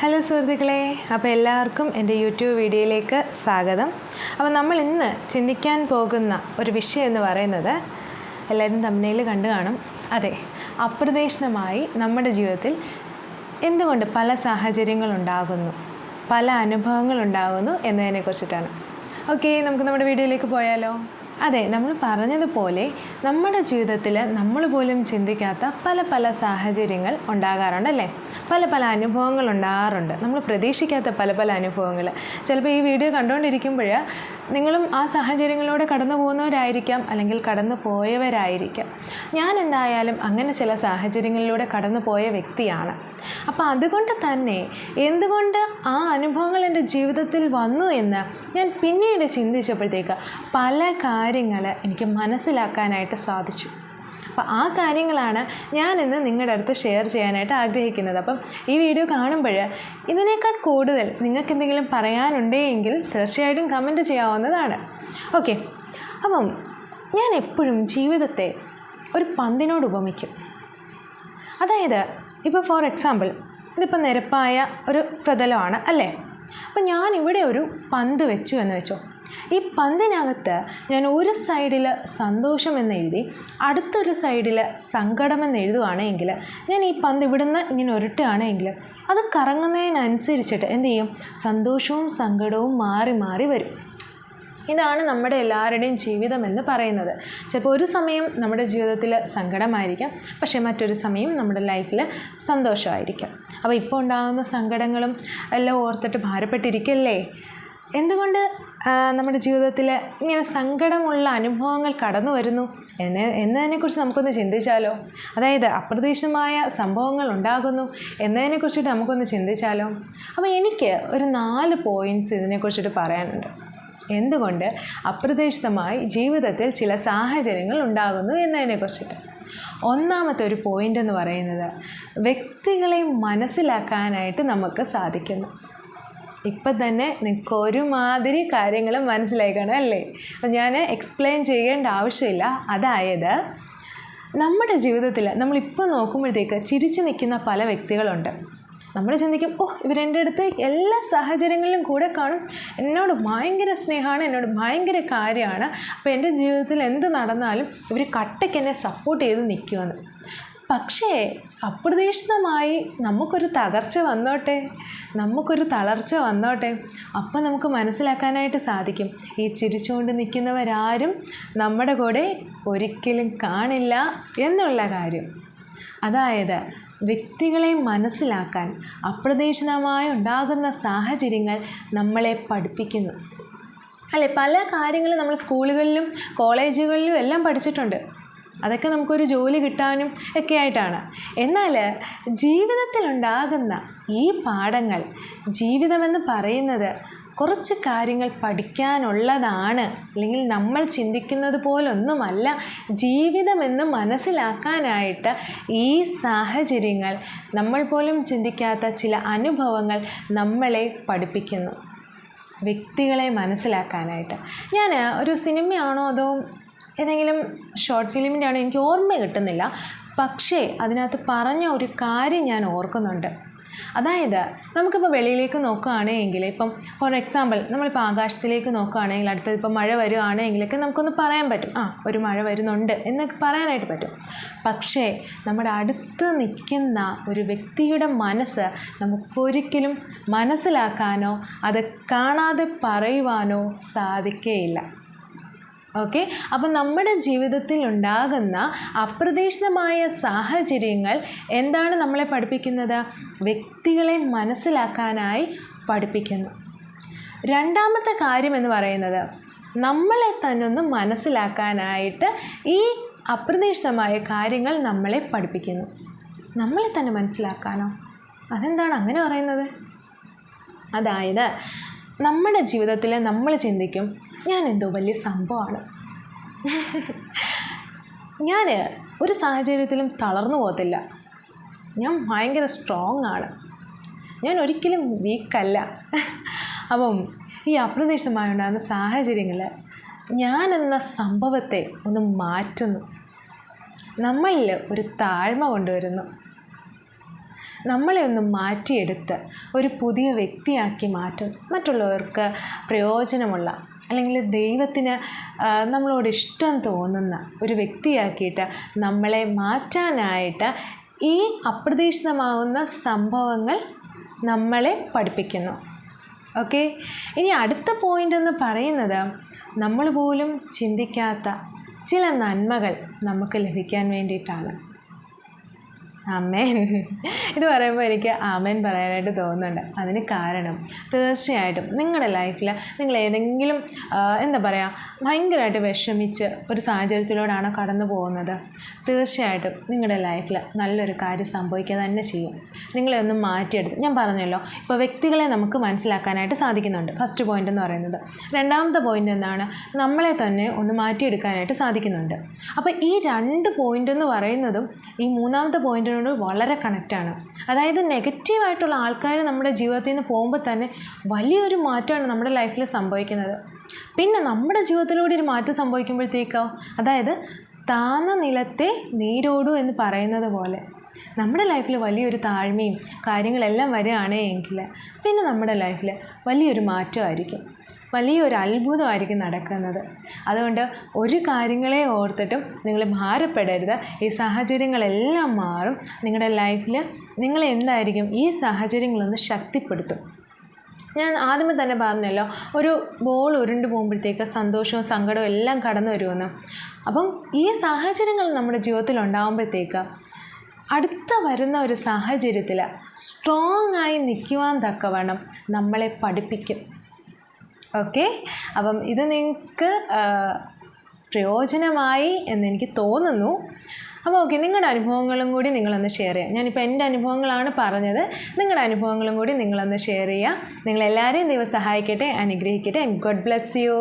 Hello സുഹൃത്തുക്കളെ അപ്പോൾ എല്ലാവർക്കും എന്റെ യൂട്യൂബ് വീഡിയോയിലേക്ക് സ്വാഗതം. അപ്പോൾ നമ്മൾ ഇന്ന് ചിന്തിക്കാൻ പോകുന്ന ഒരു വിഷയം എന്ന് പറയുന്നത് എല്ലാവരും തമ്മിൽ കണ്ടു കാണും. അതെ അപ്രതീക്ഷിതമായി നമ്മുടെ ജീവിതത്തിൽ എന്തുകൊണ്ട് പല സാഹചര്യങ്ങളുണ്ടാകുന്നു പല അനുഭവങ്ങളുണ്ടാകുന്നു എന്നതിനെക്കുറിച്ചിട്ടാണ്. ഓക്കെ നമുക്ക് നമ്മുടെ വീഡിയോയിലേക്ക് പോയാലോ? അതെ നമ്മൾ പറഞ്ഞതുപോലെ നമ്മുടെ ജീവിതത്തിൽ നമ്മൾ പോലും ചിന്തിക്കാത്ത പല പല സാഹചര്യങ്ങൾ ഉണ്ടാകാറുണ്ട് അല്ലേ? പല പല അനുഭവങ്ങൾ ഉണ്ടാകാറുണ്ട്. നമ്മൾ പ്രതീക്ഷിക്കാത്ത പല പല അനുഭവങ്ങൾ ചിലപ്പോൾ ഈ വീഡിയോ കണ്ടുകൊണ്ടിരിക്കുമ്പോൾ നിങ്ങളും ആ സാഹചര്യങ്ങളിലൂടെ കടന്നു പോകുന്നവരായിരിക്കാം അല്ലെങ്കിൽ കടന്നു പോയവരായിരിക്കാം ഞാൻ എന്തായാലും അങ്ങനെ ചില സാഹചര്യങ്ങളിലൂടെ കടന്നു പോയ വ്യക്തിയാണ്. അപ്പോൾ അതുകൊണ്ട് തന്നെ എന്തുകൊണ്ട് ആ അനുഭവങ്ങൾ എന്റെ ജീവിതത്തിൽ വന്നു എന്ന് ഞാൻ പിന്നീട് ചിന്തിച്ചപ്പോഴത്തേക്ക് പല കാര്യങ്ങൾ എനിക്ക് മനസ്സിലാക്കാനായിട്ട് സാധിച്ചു. അപ്പോൾ ആ കാര്യങ്ങളാണ് ഞാൻ ഇന്ന് നിങ്ങളുടെ അടുത്ത് ഷെയർ ചെയ്യാനായിട്ട് ആഗ്രഹിക്കുന്നത്. അപ്പം ഈ വീഡിയോ കാണുമ്പോൾ ഇതിനേക്കാൾ കൂടുതൽ നിങ്ങൾക്ക് എന്തെങ്കിലും പറയാനുണ്ടെങ്കിൽ തീർച്ചയായിട്ടും കമന്റ് ചെയ്യാവുന്നതാണ്. ഓക്കെ അപ്പം ഞാൻ എപ്പോഴും ജീവിതത്തെ ഒരു പന്തിനോട് ഉപമിക്കും. അതായത് ഇപ്പോൾ ഫോർ എക്സാമ്പിൾ ഇതിപ്പോൾ നിരപ്പായ ഒരു പ്രതലമാണ് അല്ലേ? അപ്പം ഞാൻ ഇവിടെ ഒരു പന്ത് വെച്ചു എന്ന് വെച്ചോ. ഈ പന്തിനകത്ത് ഞാൻ ഒരു സൈഡിൽ സന്തോഷം എന്ന് എഴുതി അടുത്തൊരു സൈഡിൽ സങ്കടമെന്ന് എഴുതുകയാണെങ്കിൽ ഞാൻ ഈ പന്ത് ഇവിടുന്ന് ഇങ്ങനെ ഉരുട്ടുകയാണെങ്കിൽ അത് കറങ്ങുന്നതിനനുസരിച്ചിട്ട് എന്ത് ചെയ്യും? സന്തോഷവും സങ്കടവും മാറി മാറി വരും. ഇതാണ് നമ്മുടെ എല്ലാവരുടെയും ജീവിതം എന്ന് പറയുന്നത്. ചിലപ്പോൾ ഒരു സമയം നമ്മുടെ ജീവിതത്തിൽ സങ്കടമായിരിക്കാം പക്ഷേ മറ്റൊരു സമയം നമ്മുടെ ലൈഫിൽ സന്തോഷമായിരിക്കാം. അപ്പോൾ ഇപ്പോൾ ഉണ്ടാകുന്ന സങ്കടങ്ങളും എല്ലാം ഓർത്തിട്ട് ഭാരപ്പെട്ടിരിക്കല്ലേ? എന്തുകൊണ്ട് നമ്മുടെ ജീവിതത്തിൽ ഇങ്ങനെ സങ്കടമുള്ള അനുഭവങ്ങൾ കടന്നു വരുന്നു. എന്ന് എന്നതിനെക്കുറിച്ച് നമുക്കൊന്ന് ചിന്തിച്ചാലോ? അതായത് അപ്രതീക്ഷിതമായ സംഭവങ്ങൾ ഉണ്ടാകുന്നു. എന്നതിനെക്കുറിച്ചിട്ട് നമുക്കൊന്ന് ചിന്തിച്ചാലോ? അപ്പോൾ എനിക്ക് ഒരു നാല് പോയിന്റ്സ് ഇതിനെക്കുറിച്ചിട്ട് പറയാനുണ്ട്. എന്തുകൊണ്ട് അപ്രതീക്ഷിതമായി ജീവിതത്തിൽ ചില സാഹചര്യങ്ങൾ ഉണ്ടാകുന്നു എന്നതിനെക്കുറിച്ചിട്ട്. ഒന്നാമത്തെ ഒരു പോയിന്റ് എന്ന് പറയുന്നത് വ്യക്തികളെ മനസ്സിലാക്കാനായിട്ട് നമുക്ക് സാധിക്കുന്നു. ഇപ്പം തന്നെ നിങ്ങൾക്ക് ഒരുമാതിരി കാര്യങ്ങൾ മനസ്സിലായി അല്ലേ? അപ്പം ഞാൻ എക്സ്പ്ലെയിൻ ചെയ്യേണ്ട ആവശ്യമില്ല. അതായത് നമ്മുടെ ജീവിതത്തിൽ നമ്മളിപ്പോൾ നോക്കുമ്പോഴത്തേക്ക് ചിരിച്ചു നിൽക്കുന്ന പല വ്യക്തികളുണ്ട്. നമ്മൾ ചിന്തിക്കും ഓ ഇവരെന്റെ അടുത്ത് എല്ലാ സാഹചര്യങ്ങളിലും കൂടെ കാണും. എന്നോട് ഭയങ്കര സ്നേഹമാണ് എന്നോട് ഭയങ്കര കാര്യമാണ്. അപ്പോൾ എന്റെ ജീവിതത്തിൽ എന്ത് നടന്നാലും ഇവർ കട്ടയ്ക്ക് എന്നെ സപ്പോർട്ട് ചെയ്ത് നിൽക്കുമെന്ന് പക്ഷേ അപ്രതീക്ഷിതമായി നമുക്കൊരു തകർച്ച വന്നോട്ടെ? നമുക്കൊരു തളർച്ച വന്നോട്ടെ? അപ്പം നമുക്ക് മനസ്സിലാക്കാനായിട്ട് സാധിക്കും. ഈ ചിരിച്ചുകൊണ്ട് നിൽക്കുന്നവരാരും നമ്മുടെ കൂടെ ഒരിക്കലും കാണില്ല എന്നുള്ള കാര്യം. അതായത് വ്യക്തികളെ മനസ്സിലാക്കാൻ അപ്രതീക്ഷിതമായി ഉണ്ടാകുന്ന സാഹചര്യങ്ങൾ നമ്മളെ പഠിപ്പിക്കുന്നു. അല്ലെ? പല കാര്യങ്ങളും നമ്മൾ സ്കൂളുകളിലും കോളേജുകളിലും എല്ലാം പഠിച്ചിട്ടുണ്ട്. അതൊക്കെ നമുക്കൊരു ജോലി കിട്ടാനും ഒക്കെ ആയിട്ടാണ്. എന്നാൽ ജീവിതത്തിലുണ്ടാകുന്ന ഈ പാഠങ്ങൾ ജീവിതമെന്ന് പറയുന്നത് കുറച്ച് കാര്യങ്ങൾ പഠിക്കാനുള്ളതാണ്. അല്ലെങ്കിൽ നമ്മൾ ചിന്തിക്കുന്നത് പോലൊന്നുമല്ല. ജീവിതമെന്ന് മനസ്സിലാക്കാനായിട്ട് ഈ സാഹചര്യങ്ങൾ നമ്മൾ പോലും ചിന്തിക്കാത്ത ചില അനുഭവങ്ങൾ നമ്മളെ പഠിപ്പിക്കുന്നു. വ്യക്തികളെ മനസ്സിലാക്കാനായിട്ട്. ഞാൻ ഒരു സിനിമയാണോ അതോ ഏതെങ്കിലും ഷോർട്ട് ഫിലിമിന്റെ ആണോ എനിക്ക് ഓർമ്മ കിട്ടുന്നില്ല. പക്ഷേ അതിനകത്ത് പറഞ്ഞ ഒരു കാര്യം ഞാൻ ഓർക്കുന്നുണ്ട്. അതായത് നമുക്കിപ്പോൾ വെളിയിലേക്ക് നോക്കുകയാണെങ്കിൽ ഇപ്പം ഫോർ എക്സാമ്പിൾ നമ്മളിപ്പോൾ ആകാശത്തിലേക്ക് നോക്കുകയാണെങ്കിൽ അടുത്തത് ഇപ്പോൾ മഴ വരുവാണെങ്കിലൊക്കെ നമുക്കൊന്ന് പറയാൻ പറ്റും. ആ ഒരു മഴ വരുന്നുണ്ട് എന്നൊക്കെ പറയാനായിട്ട് പറ്റും. പക്ഷേ നമ്മുടെ അടുത്ത് നിൽക്കുന്ന ഒരു വ്യക്തിയുടെ മനസ്സ് നമുക്കൊരിക്കലും മനസ്സിലാക്കാനോ അത് കാണാതെ പറയുവാനോ സാധിക്കുകയില്ല ഓക്കെ അപ്പം നമ്മുടെ ജീവിതത്തിൽ ഉണ്ടാകുന്ന അപ്രതീക്ഷിതമായ സാഹചര്യങ്ങൾ എന്താണ് നമ്മളെ പഠിപ്പിക്കുന്നത്? വ്യക്തികളെ മനസ്സിലാക്കാനായി പഠിപ്പിക്കുന്നു. രണ്ടാമത്തെ കാര്യം എന്ന് പറയുന്നത് നമ്മളെ തന്നൊന്ന് മനസ്സിലാക്കാനായിട്ട് ഈ അപ്രതീക്ഷിതമായ കാര്യങ്ങൾ നമ്മളെ പഠിപ്പിക്കുന്നു. നമ്മളെ തന്നെ മനസ്സിലാക്കാനോ അതെന്താണ് അങ്ങനെ പറയുന്നത്? അതായത് നമ്മുടെ ജീവിതത്തിൽ നമ്മൾ ചിന്തിക്കും ഞാൻ എന്തോ വലിയ സംഭവമാണ്. ഞാൻ ഒരു സാഹചര്യത്തിലും തളർന്നു പോകത്തില്ല. ഞാൻ ഭയങ്കര സ്ട്രോങ് ആണ്. ഞാൻ ഒരിക്കലും വീക്കല്ല അപ്പം ഈ അപ്രതീക്ഷിതമായി ഉണ്ടാകുന്ന സാഹചര്യങ്ങൾ ഞാൻ എന്ന സംഭവത്തെ ഒന്ന് മാറ്റുന്നു. നമ്മളിൽ ഒരു താഴ്മ കൊണ്ടുവരുന്നു. നമ്മളെ ഒന്ന് മാറ്റിയെടുത്ത് ഒരു പുതിയ വ്യക്തിയാക്കി മാറ്റും. മറ്റുള്ളവർക്ക് പ്രയോജനമുള്ള അല്ലെങ്കിൽ ദൈവത്തിന് നമ്മളോട് ഇഷ്ടം തോന്നുന്ന ഒരു വ്യക്തിയാക്കിയിട്ട് നമ്മളെ മാറ്റാനായിട്ട് ഈ അപ്രതീക്ഷിതമാവുന്ന സംഭവങ്ങൾ നമ്മളെ പഠിപ്പിക്കുന്നു. ഓക്കെ? ഇനി അടുത്ത പോയിന്റ് എന്ന് പറയുന്നത് നമ്മൾ പോലും ചിന്തിക്കാത്ത ചില നന്മകൾ നമുക്ക് ലഭിക്കാൻ വേണ്ടിയിട്ടാണ്. ആമേൻ ഇത് പറയുമ്പോൾ എനിക്ക് ആമേൻ പറയാനായിട്ട് തോന്നുന്നുണ്ട്. അതിന് കാരണം തീർച്ചയായിട്ടും നിങ്ങളുടെ ലൈഫിൽ നിങ്ങൾ ഏതെങ്കിലും എന്താ പറയുക ഭയങ്കരമായിട്ട് വിഷമിച്ച് ഒരു സാഹചര്യത്തിലൂടെയാണോ കടന്നു പോകുന്നത് തീർച്ചയായിട്ടും നിങ്ങളുടെ ലൈഫിൽ നല്ലൊരു കാര്യം സംഭവിക്കുക തന്നെ ചെയ്യും. നിങ്ങളെ ഒന്ന് മാറ്റിയെടുത്ത് ഞാൻ പറഞ്ഞല്ലോ ഇപ്പോൾ വ്യക്തികളെ നമുക്ക് മനസ്സിലാക്കാനായിട്ട് സാധിക്കുന്നുണ്ട്. ഫസ്റ്റ് പോയിന്റ് എന്ന് പറയുന്നത്. രണ്ടാമത്തെ പോയിന്റ് എന്താണ്? നമ്മളെ തന്നെ ഒന്ന് മാറ്റിയെടുക്കാനായിട്ട് സാധിക്കുന്നുണ്ട്. അപ്പോൾ ഈ രണ്ട് പോയിന്റ് എന്ന് പറയുന്നതും ഈ മൂന്നാമത്തെ പോയിന്റിനോട് വളരെ കണക്റ്റാണ് അതായത് നെഗറ്റീവായിട്ടുള്ള ആൾക്കാർ നമ്മുടെ ജീവിതത്തിൽ നിന്ന് പോകുമ്പോൾ തന്നെ വലിയൊരു മാറ്റമാണ് നമ്മുടെ ലൈഫിൽ സംഭവിക്കുന്നത്. പിന്നെ നമ്മുടെ ജീവിതത്തിലൂടെ ഒരു മാറ്റം സംഭവിക്കുമ്പോഴത്തേക്കോ അതായത് താന്ന നിലത്തെ നീരോടു എന്ന് പറയുന്നത് പോലെ നമ്മുടെ ലൈഫിൽ വലിയൊരു താഴ്മയും കാര്യങ്ങളെല്ലാം വരികയാണെങ്കിൽ പിന്നെ നമ്മുടെ ലൈഫിൽ വലിയൊരു മാറ്റമായിരിക്കും. വലിയൊരു അത്ഭുതമായിരിക്കും നടക്കുന്നത്. അതുകൊണ്ട് ഒരു കാര്യങ്ങളെ ഓർത്തിട്ടും നിങ്ങൾ ഭാരപ്പെടരുത്. ഈ സാഹചര്യങ്ങളെല്ലാം മാറും. നിങ്ങളുടെ ലൈഫിൽ നിങ്ങൾ എന്തായിരിക്കും? ഈ സാഹചര്യങ്ങളൊന്ന് ശക്തിപ്പെടുത്തും. ഞാൻ ആദ്യമേ തന്നെ പറഞ്ഞല്ലോ ഒരു ബോൾ ഉരുണ്ടു പോകുമ്പോഴത്തേക്ക് സന്തോഷവും സങ്കടവും എല്ലാം കടന്നു വരുമെന്ന്. അപ്പം ഈ സാഹചര്യങ്ങൾ നമ്മുടെ ജീവിതത്തിൽ ഉണ്ടാകുമ്പോഴത്തേക്ക് അടുത്ത വരുന്ന ഒരു സാഹചര്യത്തിൽ സ്ട്രോങ് ആയി നിൽക്കുവാൻ തക്കവണ്ണം നമ്മളെ പഠിപ്പിക്കും. ഓക്കെ അപ്പം ഇത് നിങ്ങൾക്ക് പ്രയോജനമായി എന്നെനിക്ക് തോന്നുന്നു. അപ്പോൾ ഓക്കെ നിങ്ങളുടെ അനുഭവങ്ങളും കൂടി നിങ്ങളൊന്ന് ഷെയർ ചെയ്യാം. ഞാനിപ്പോൾ എന്റെ അനുഭവങ്ങളാണ് പറഞ്ഞത്. നിങ്ങളുടെ അനുഭവങ്ങളും കൂടി നിങ്ങളൊന്ന് ഷെയർ ചെയ്യുക നിങ്ങളെല്ലാവരെയും ദൈവം സഹായിക്കട്ടെ അനുഗ്രഹിക്കട്ടെ ഗോഡ് ബ്ലെസ് യു